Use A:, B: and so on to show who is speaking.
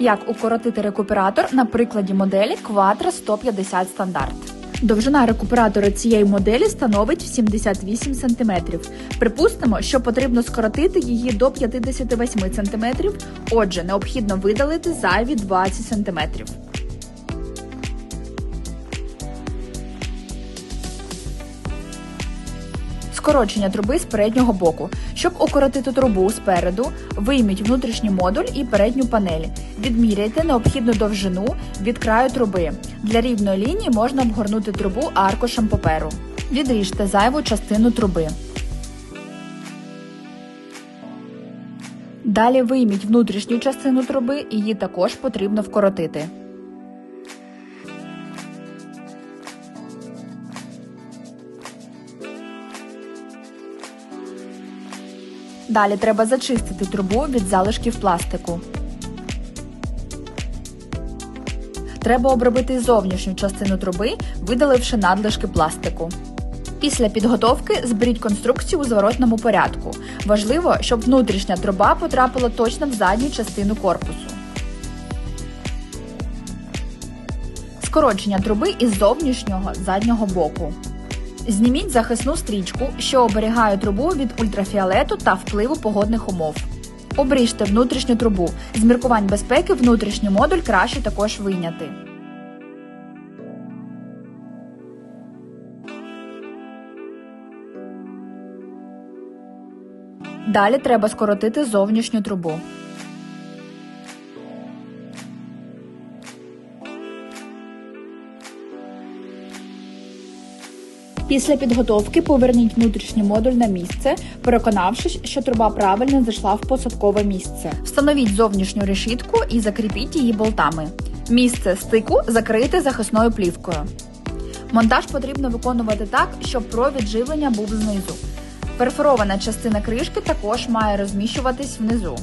A: Як укоротити рекуператор на прикладі моделі Quattro 150 стандарт. Довжина рекуператора цієї моделі становить 78 см. Припустимо, що потрібно скоротити її до 58 см, отже, необхідно видалити зайві 20 см. Скорочення труби з переднього боку. Щоб укоротити трубу спереду, вийміть внутрішній модуль і передню панель. Відміряйте необхідну довжину від краю труби. Для рівної лінії можна обгорнути трубу аркушем паперу. Відріжте зайву частину труби. Далі вийміть внутрішню частину труби, її також потрібно вкоротити. Далі треба зачистити трубу від залишків пластику. Треба обробити зовнішню частину труби, видаливши надлишки пластику. Після підготовки зберіть конструкцію у зворотному порядку. Важливо, щоб внутрішня труба потрапила точно в задню частину корпусу. Скорочення труби із зовнішнього заднього боку. Зніміть захисну стрічку, що оберігає трубу від ультрафіолету та впливу погодних умов. Обріжте внутрішню трубу. З міркувань безпеки внутрішній модуль краще також вийняти. Далі треба скоротити зовнішню трубу. Після підготовки поверніть внутрішній модуль на місце, переконавшись, що труба правильно зайшла в посадкове місце. Встановіть зовнішню решітку і закріпіть її болтами. Місце стику закрийте захисною плівкою. Монтаж потрібно виконувати так, щоб провід живлення був знизу. Перфорована частина кришки також має розміщуватись внизу.